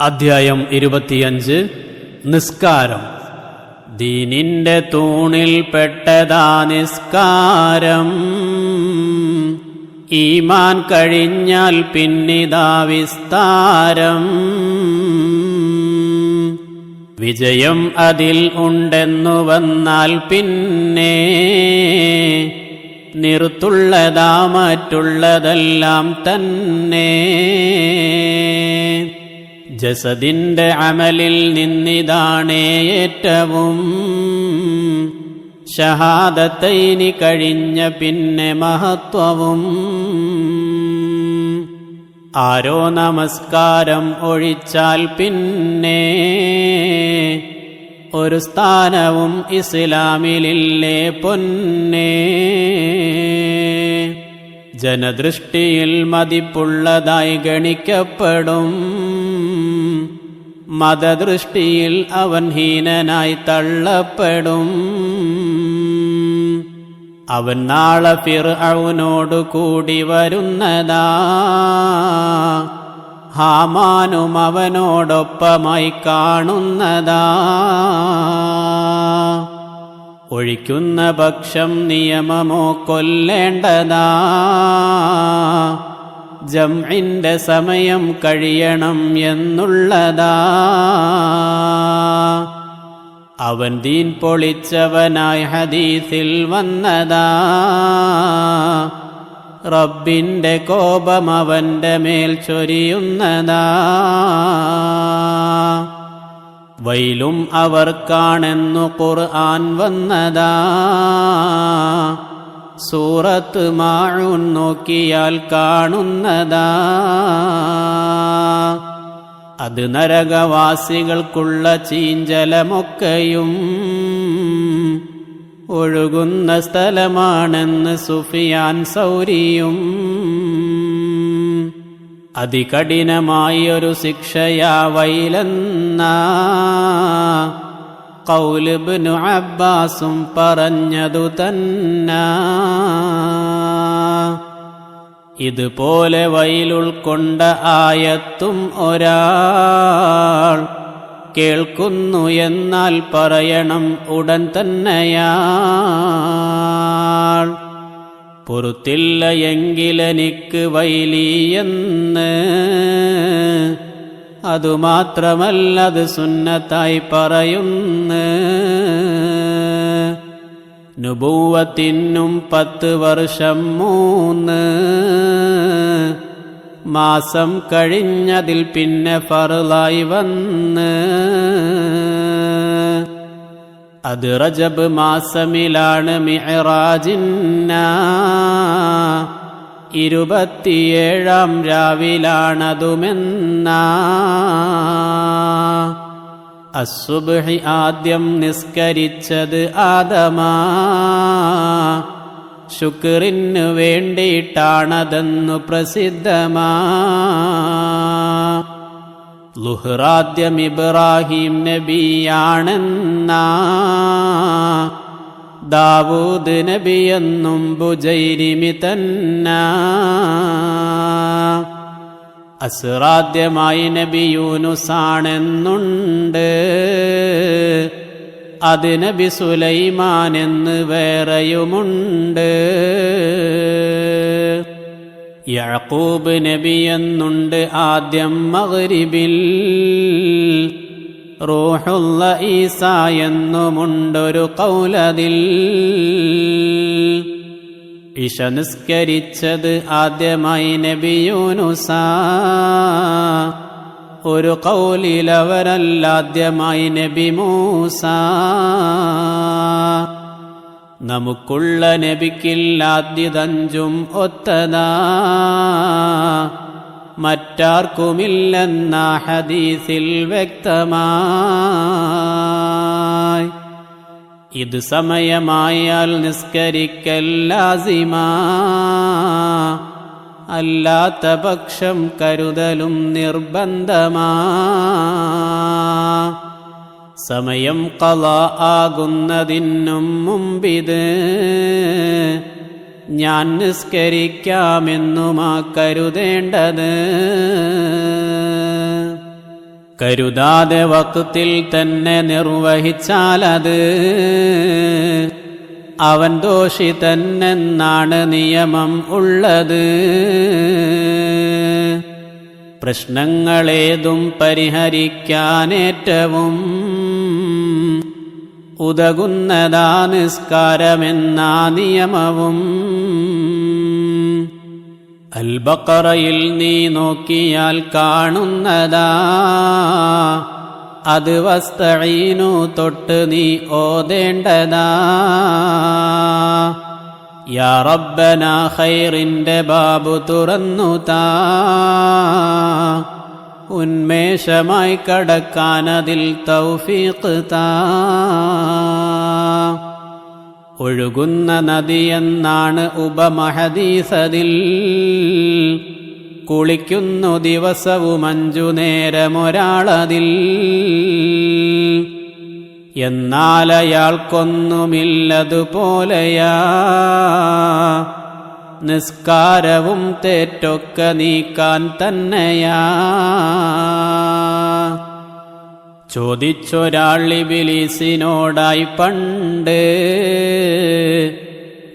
അധ്യായം ഇരുപത്തിയഞ്ച്. നിസ്കാരം. ദീനിന്റെ തൂണിൽ പെട്ടതാ നിസ്കാരം. ഈമാൻ കഴിഞ്ഞാൽ പിന്നിതാ വിസ്താരം. വിജയം അതിൽ ഉണ്ടെന്നു വന്നാൽ പിന്നെ നിർത്തുള്ളതാ മറ്റുള്ളതെല്ലാം തന്നെ. ജസദിന്റെ അമലിൽ നിന്നിതാണേ ഏറ്റവും. ഷഹാദത്തൈനി കഴിഞ്ഞ പിന്നെ മഹത്വവും. ആരോ നമസ്കാരം ഒഴിച്ചാൽ പിന്നെ ഒരു സ്ഥാനവും ഇസ്ലാമിലില്ലേ പൊന്നേ. ജനദൃഷ്ടിയിൽ മതിപ്പുള്ളതായി ഗണിക്കപ്പെടും. മതദൃഷ്ടിയിൽ അവൻ ഹീനനായി തള്ളപ്പെടും. അവൻ നാളെ ഫിർ കൂടി വരുന്നതാ. ഹാമാനും അവനോടൊപ്പമായി കാണുന്നതാ. ഒഴിക്കുന്ന പക്ഷം നിയമമോ കൊല്ലേണ്ടതാ. ജംഇന്റെ സമയം കഴിയണം എന്നുള്ളതാ. അവൻ ദീൻ പൊളിച്ചവനായി ഹദീസിൽ വന്നതാ. റബ്ബിന്റെ കോപം അവന്റെ മേൽ ചൊരിയുന്നതാ. വൈലും അവർക്കാണെന്നു ഖുർആൻ വന്നതാ. സൂറത്ത് മാഴൂൻ നോക്കിയാൽ കാണുന്നതാ. അത് നരകവാസികൾക്കുള്ള ചീഞ്ചലമൊക്കെയും ഒഴുകുന്ന സ്ഥലമാണെന്ന് സുഫിയാൻ സൗരിയും. അതികഠിനമായൊരു ശിക്ഷയാ വൈലെന്ന. കൗലിബ്നു അബ്ബാസും പറഞ്ഞതു തന്ന. ഇതുപോലെ വയലുൾക്കൊണ്ട ആയത്തും ഒരാൾ കേൾക്കുന്നു എന്നാൽ പറയണം ഉടൻ തന്നെയാൾ. പൊറുത്തില്ല എങ്കിലെനിക്ക് വൈലിയെന്ന് അതുമാത്രമല്ലത് സുന്നത്തായി പറയുന്നു. നുപൂവത്തിനും പത്ത് വർഷം മൂന്ന് മാസം കഴിഞ്ഞതിൽ പിന്നെ ഫറുലായി വന്ന്. അത് റജബ് മാസമിലാണ് മിഹറാജിന്ന. ഇരുപത്തിയേഴാം രാവിലാണതുമെന്ന. അസുബഹി ആദ്യം നിസ്കരിച്ചത് ആദമാ. ശുക്രിനു വേണ്ടിയിട്ടാണതെന്നു പ്രസിദ്ധമാ. ലുഹ്റാദ്യം ഇബ്രാഹിം നബിയാണെന്ന. ദാവൂദ് നബിയെന്നും ബുജൈരിമി തന്ന. അസുറാദ്യമായി നബി യൂനുസാണെന്നുണ്ട്. അത് നബി സുലൈമാൻ എന്ന് വേറെയുമുണ്ട്. യഴക്കൂബ് നബിയെന്നുണ്ട് ആദ്യം മഗ്രിബിൽ. റൂഹുള്ള ഈസ എന്നുമുണ്ടൊരു കൗലതിൽ. ഇഷ നിസ്കരിച്ചത് ആദ്യമായി നബിയൂനുസ ഒരു കൗലിലവരല്ലാദ്യമായി നബി മൂസ. നമുക്കുള്ള നബിക്കില്ലാദ്യതഞ്ചും ഒത്തതാ. മറ്റാർക്കുമില്ലെന്ന ഹദീസിൽ വ്യക്തമായി. ഇത് സമയമായാൽ നിസ്കരിക്കൽ ലാസിമാ. അല്ലാത്ത പക്ഷം കരുതലും നിർബന്ധമാ. സമയം കല ആകുന്നതിനും മുമ്പിത്. ഞാൻ നിസ്കരിക്കാമെന്നുമാ കരുതേണ്ടത്. കരുതാതെ വക്തിൽ തന്നെ നിർവഹിച്ചാലത്. അവൻ ദോഷി തന്നെന്നാണ് നിയമം ഉള്ളത്. പ്രശ്നങ്ങളേതും പരിഹരിക്കാനേറ്റവും ഉതകുന്നതാ നിസ്കാരമെന്നാ നിയമവും. അൽബക്കറയിൽ നീ നോക്കിയാൽ കാണുന്നതാ. അത് വസ്തഴീനു തൊട്ട് നീ ഓതേണ്ടതാ. യാ റബ്ബന ഖൈറിന്റെ ബാബു തുറന്നു താ. ഉന്മേഷമായി കടക്കാനതിൽ തൗഫീഖ് താ. ഒഴുകുന്ന നദിയെന്നാണ് ഉപമഹദീസതിൽ. കുളിക്കുന്നു ദിവസവും അഞ്ചു നേരമൊരാളതിൽ. എന്നാൽ അയാൾക്കൊന്നുമില്ലതുപോലെയാ. നിസ്കാരവും തേറ്റൊക്കെ നീക്കാൻ തന്നെയാ. ചോദിച്ചൊരാൾ ഇബിലീസിനോടായി പണ്ട്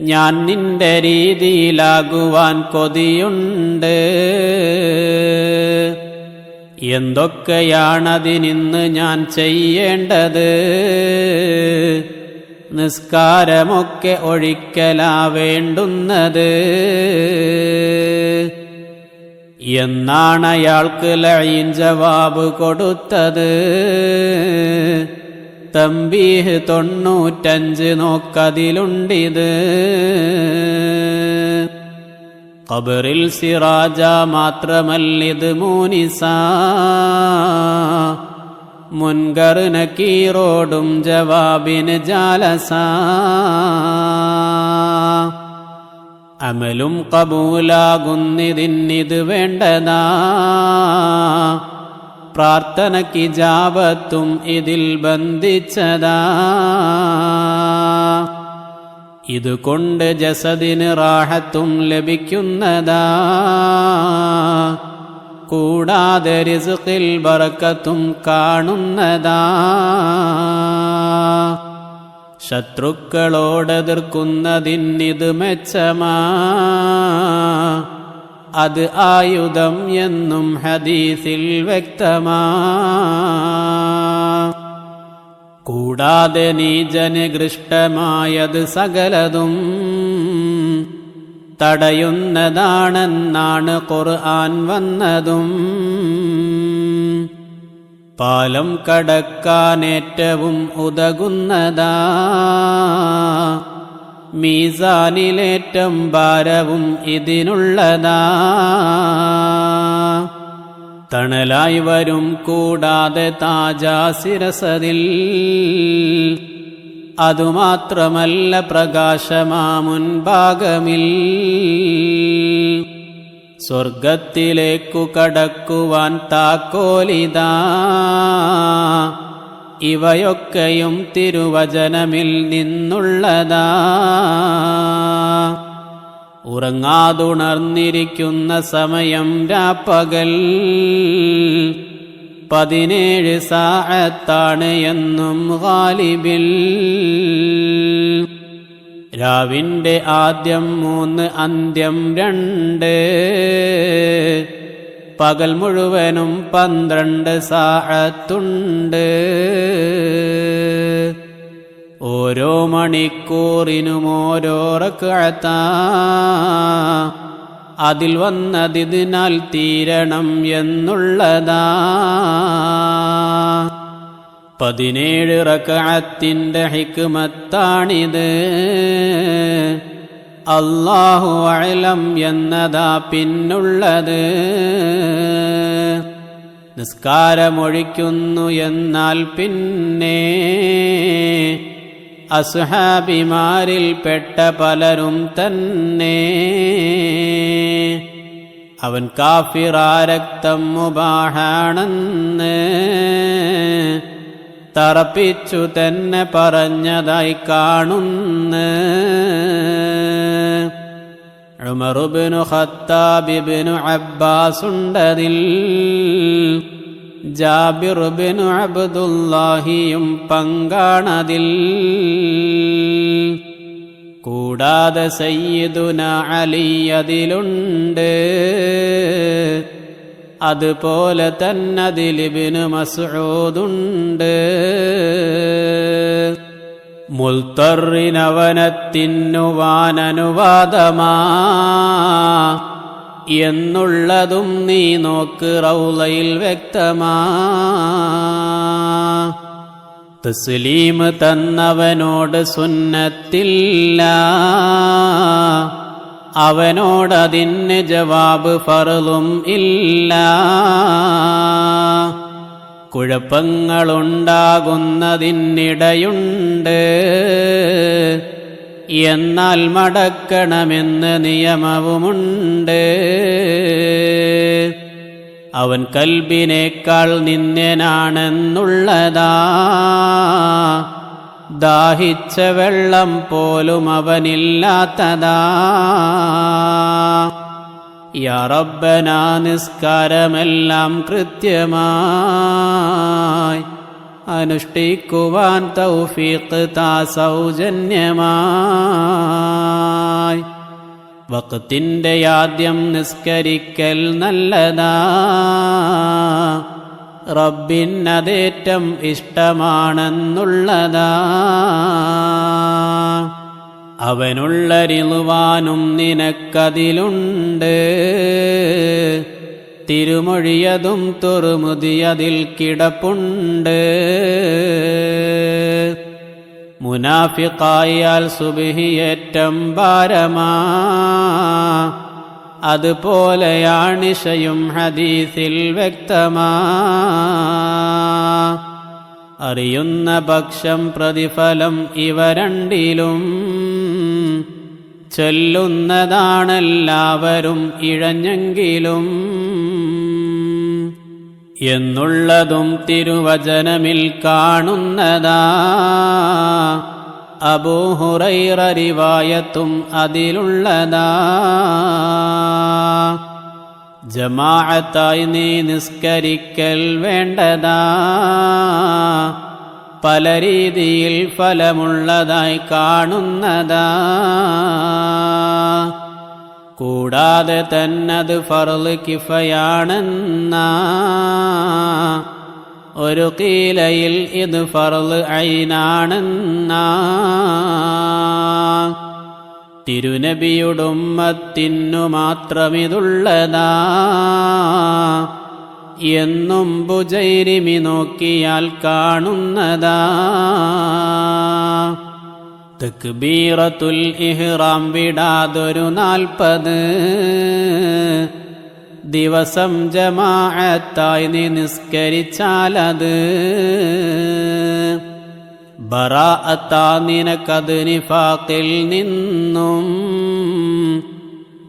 ഞാൻ നിന്റെ രീതിയിലാകുവാൻ കൊതിയുണ്ട്. എന്തൊക്കെയാണതിനിന്ന് ഞാൻ ചെയ്യേണ്ടത്? നിസ്കാരമൊക്കെ ഒഴിക്കലാവേണ്ടുന്നത് എന്നാണ് അയാൾക്ക് ലൈൻ ജവാബ് കൊടുത്തത്. തമ്പീഹ് തൊണ്ണൂറ്റഞ്ച് നോക്കതിലുണ്ടിത്. ഖബറിൽ സിറാജ മാത്രമല്ലിത് മൂനിസ. മുൻകർ നക്കീറോടും ജവാബിന് ജാലസ. അമലും കബൂലാകുന്നിതിന്നിത് വേണ്ടതാ. പ്രാർത്ഥനയ്ക്ക് ജാപത്തും ഇതിൽ ബന്ധിച്ചതാ. ഇതുകൊണ്ട് ജസദിന് റാഹത്തും ലഭിക്കുന്നതാ. കൂടാതെ റിസുഖിൽ ബറക്കത്തും കാണുന്നതാ. ശത്രുക്കളോടെതിർക്കുന്നതിന്നിത് മെച്ചമാ. അത് ആയുധം എന്നും ഹദീസിൽ വ്യക്തമാ. കൂടാതെ നീജനകൃഷ്ടമായത് സകലതും തടയുന്നതാണെന്നാണ് ഖുർആൻ വന്നതും. പാലം കടക്കാനേറ്റവും ഉതകുന്നതാ. മീസാനിലേറ്റം ഭാരവും ഇതിനുള്ളതാ. തണലായി വരും കൂടാതെ താജാ താജാസിരസതിൽ അതുമാത്രമല്ല പ്രകാശമാ മുൻഭാഗമിൽ സ്വർഗത്തിലേക്കു കടക്കുവാൻ താക്കോലിതാ. ഇവയൊക്കെയും തിരുവചനമിൽ നിന്നുള്ളതാ. ഉറങ്ങാതുണർന്നിരിക്കുന്ന സമയം രാപ്പകൽ. പതിനേഴ് സാഴത്താണ് എന്നും ഗാലിബിൽ. രാവിന്റെ ആദ്യം മൂന്ന് അന്ത്യം രണ്ട്. പകൽ മുഴുവനും പന്ത്രണ്ട് സാഴത്തുണ്ട് ഓരോ മണിക്കൂറിനും ഓരോ റക്അത്താ. അതിൽ വന്നതിനാൽ തീരണം എന്നുള്ളതാ. പതിനേഴ് റക്കാത്തിന്റെ ഹിക്കുമത്താണിത് അള്ളാഹു അലം എന്നതാ പിന്നുള്ളത്. നിസ്കാരമൊഴിക്കുന്നു എന്നാൽ പിന്നെ അസുഹാബിമാരിൽ പെട്ട പലരും തന്നെ. അവൻ കാഫിറാരക്തം മുബാഹാണെന്ന് തറപ്പിച്ചു തന്നെ പറഞ്ഞതായി കാണുന്നു. ഉമറുബിനു ഖത്താബിബിനു അബ്ബാസുണ്ടതിൽ ജാബിർ ബിൻ അബ്ദുല്ലാഹിയും പങ്കാണതിൽ. കൂടാതെ സയ്യിദുന അലി അതിലുണ്ട്. അതുപോലെ തന്നെ ദിലിബിന് മസൂദുണ്ട് മുൽത്തറിനവനത്തിന്നുവാനനുവാദമാ എന്നുള്ളതും നീ നോക്ക് റൗലയിൽ വ്യക്തമാ. തസ്ലീം തന്നവനോട് സുന്നത്തില്ല. അവനോടതിന് ജവാബ് ഫറലും ഇല്ല. കുഴപ്പങ്ങളുണ്ടാകുന്നതിനിടയുണ്ട്. എന്നാൽ മടക്കണമെന്ന് നിയമവുമുണ്ട്. അവൻ കൽബിനേക്കാൾ നിന്ദനാണെന്നുള്ളതാ ദാഹിച്ച വെള്ളം പോലും അവനില്ലാത്തതാ. യാറബ്ബനാ നിസ്കാരമെല്ലാം കൃത്യമായി. അനുഷ്ഠിക്കുവാൻ തൗഫീഖ് താ സൗജന്യമായി. വക്കത്തിന്റെ ആദ്യം നിസ്കരിക്കൽ നല്ലതാ. റബ്ബിനതേറ്റം ഇഷ്ടമാണെന്നുള്ളതാ. അവനുള്ളരിളുവാനും നിനക്കതിലുണ്ട്. തിരുമൊഴിയതും തുറുമുതിയതിൽ കിടപ്പുണ്ട്. മുനാഫിക്കായാൽ സുബിഹിയേറ്റം ഭാരമാ. അതുപോലെയാണിഷയും ഹദീസിൽ വ്യക്തമാ. അറിയുന്ന പക്ഷം പ്രതിഫലം ഇവ രണ്ടിലും ചൊല്ലുന്നതാണെല്ലാവരും ഇഴഞ്ഞെങ്കിലും എന്നുള്ളതും തിരുവചനമിൽ കാണുന്നതാ. അബൂഹുറൈറിവായത്തും അതിലുള്ളതാ. ജമാഅത്തായി നീ നിസ്കരിക്കൽ വേണ്ടതാ. പല രീതിയിൽ ഫലമുള്ളതായി കാണുന്നതാ. കൂടാതെ തന്നത് ഫർൾ കിഫയാണെന്ന. ഒരു കീലയിൽ ഇത് ഫർൾ ഐനാണെന്ന തിരുനബിയുടുമ്മത്തിനു മാത്രമിതുള്ളതാ. എന്നും ബുജൈരിമി നോക്കിയാൽ കാണുന്നതാ. തക്ബീറത്തുൽ ഇഹ്റാം വിടാതൊരു നാൽപ്പത്. ദിവസം ജമാഅത്തായി നീ നിസ്കരിച്ചാലത്. ബറാഅത്താ നിനക്കത് നിഫാക്കിൽ നിന്നും.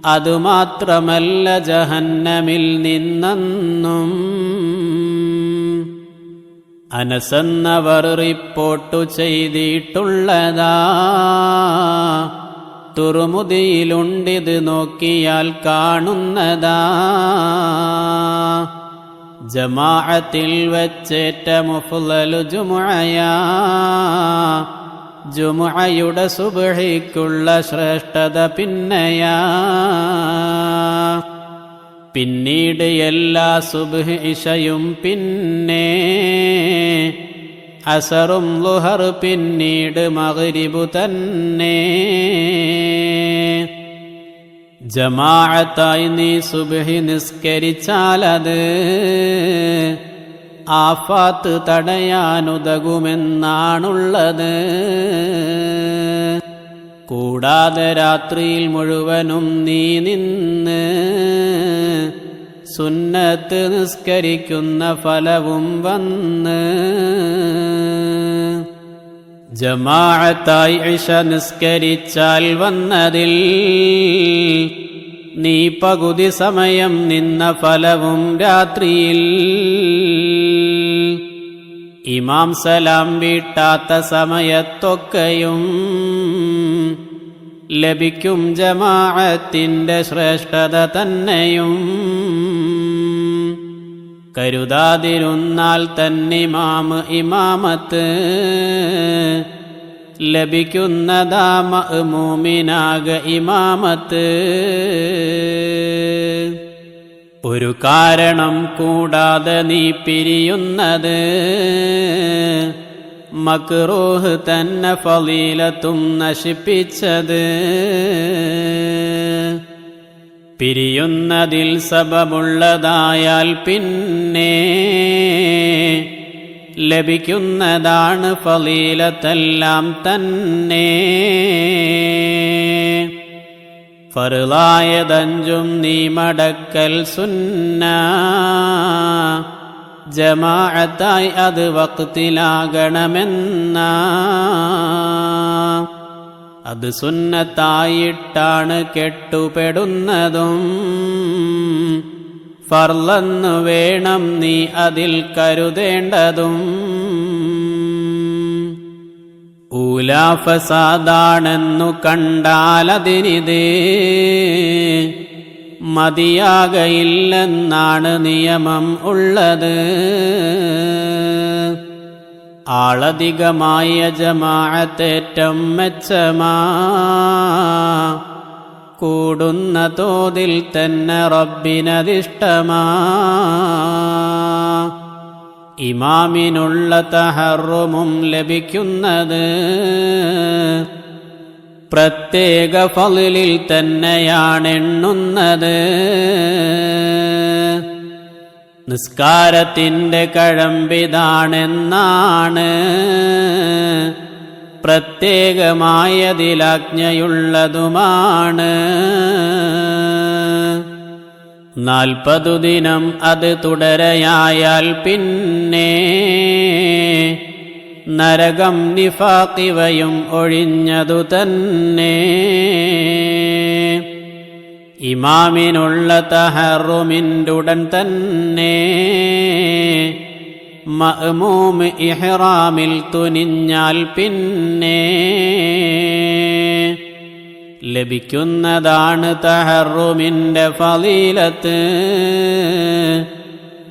അതുമാത്രമല്ല ജഹന്നമിൽ നിന്നെന്നും. അനസന്നവർ റിപ്പോർട്ടു ചെയ്തിട്ടുള്ളതാ. തുറുമുതിയിലുണ്ടിത് നോക്കിയാൽ കാണുന്നതാ. ജമാഅത്തിൽ വച്ചേറ്റ മുഫ്ലലു ജുമുഅയാ. ജുമുഅയുടെ സുബഹിക്കുള്ള ശ്രേഷ്ഠത പിന്നയാ. പിന്നീട് എല്ലാ സുബഹ് ഇഷയും പിന്നെ. അസറും ലുഹർ പിന്നീട് മകരിബു തന്നെ. ജമാഅത്തായി നീ സുബഹി നിസ്കരിച്ചാലത് ആഫാത്ത് തടയാനുതകുമെന്നാണുള്ളത്. കൂടാതെ രാത്രിയിൽ മുഴുവനും നീ നിന്ന് സുന്നത്ത് നിസ്കരിക്കുന്ന ഫലവും വന്ന് ജമാഅത്തായി ഇഷ നിസ്കരിച്ചാൽ വന്നതിൽ നീ പകുതി സമയം നിന്ന ഫലവും രാത്രിയിൽ. ഇമാം സലാം വീട്ടാത്ത സമയത്തൊക്കെയും ലഭിക്കും ജമാഅത്തിന്റെ ശ്രേഷ്ഠത തന്നെയും. കരുതാതിരുന്നാൽ തന്നിമാമ് ഇമാമത്ത് ലഭിക്കുന്നതാ മഅ്മൂമിനാക ഇമാമത്ത്. ഒരു കാരണം കൂടാതെ നീ പിരിയുന്നത്. മക്റൂഹ് തന്നെ ഫലീലത്തും നശിപ്പിച്ചത്. പിരിയുന്നതിൽ സബബുള്ളതായാൽ പിന്നെ ലഭിക്കുന്നതാണ് ഫലീലത്തെല്ലാം തന്നെ. ഫറുലായതഞ്ചും നീ മടക്കൽ സുന്ന. ജമാഅത്തായി അത് വക്തിലാകണമെന്ന. അത് സുന്നത്തായിട്ടാണ് കെട്ടുപെടുന്നതും. ഫർലെന്നു വേണം നീ അതിൽ കരുതേണ്ടതും. ഊലാഫസാദാണെന്നു കണ്ടാലതിനിതേ. മതിയാകയില്ലെന്നാണ് നിയമം ഉള്ളത്. ആളധികമായ ജമാഅത്തേറ്റം മെച്ചമാ. കൂടുന്ന തോതിൽ തന്നെ റബ്ബിനതിഷ്ടമാ. ഇമാമിനുള്ള തഹറുമും ലഭിക്കുന്നത് പ്രത്യേക ഫലിൽ തന്നെയാണെണ്ണുന്നത്. നിസ്കാരത്തിന്റെ കഴമ്പിതാണെന്നാണ്. പ്രത്യേകമായതിലാജ്ഞയുള്ളതുമാണ്. നാൽപ്പതു ദിനം അത് തുടരയായാൽ പിന്നെ നരകം നിഫാക്കിവയും ഒഴിഞ്ഞതു തന്നെ. ഇമാമിനുള്ള തഹറുമിന്റെ ഉടൻ തന്നെ മഅ്മൂമ് ഇഹ്റാമിൽ തുനിഞ്ഞാൽ പിന്നെ ലഭിക്കുന്നതാണ് തഹറുമിന്റെ ഫലീലത്ത്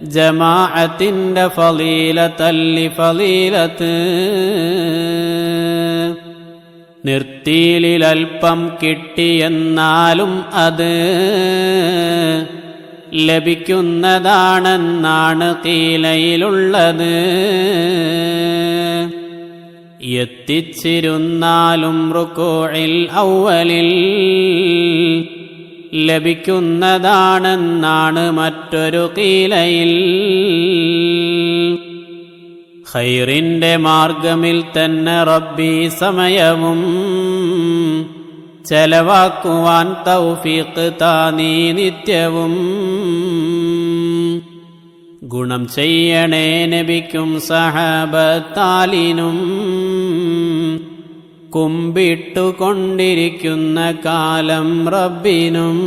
ജമാഅത്തിന്റെ ഫലീലത്തല്ലി ഫലീലത്ത്. നിർത്തിയിലൽപ്പം കിട്ടിയെന്നാലും അത് ലഭിക്കുന്നതാണെന്നാണ് തീലയിലുള്ളത്. എത്തിച്ചിരുന്നാലും റുക്കോഴിൽ ഔവലിൽ ലഭിക്കുന്നതാണെന്നാണ് മറ്റൊരു കീലയിൽ ഖൈറിന്റെ മാർഗമിൽ തന്നെ റബ്ബി സമയവും ചെലവാക്കുവാൻ തൗഫീഖ് താനീ നിത്യവും. ഗുണം ചെയ്യണേ നബിക്കും സഹബത്താലിനും. കുമ്പിട്ടുകൊണ്ടിരിക്കുന്ന കാലം റബ്ബിനും.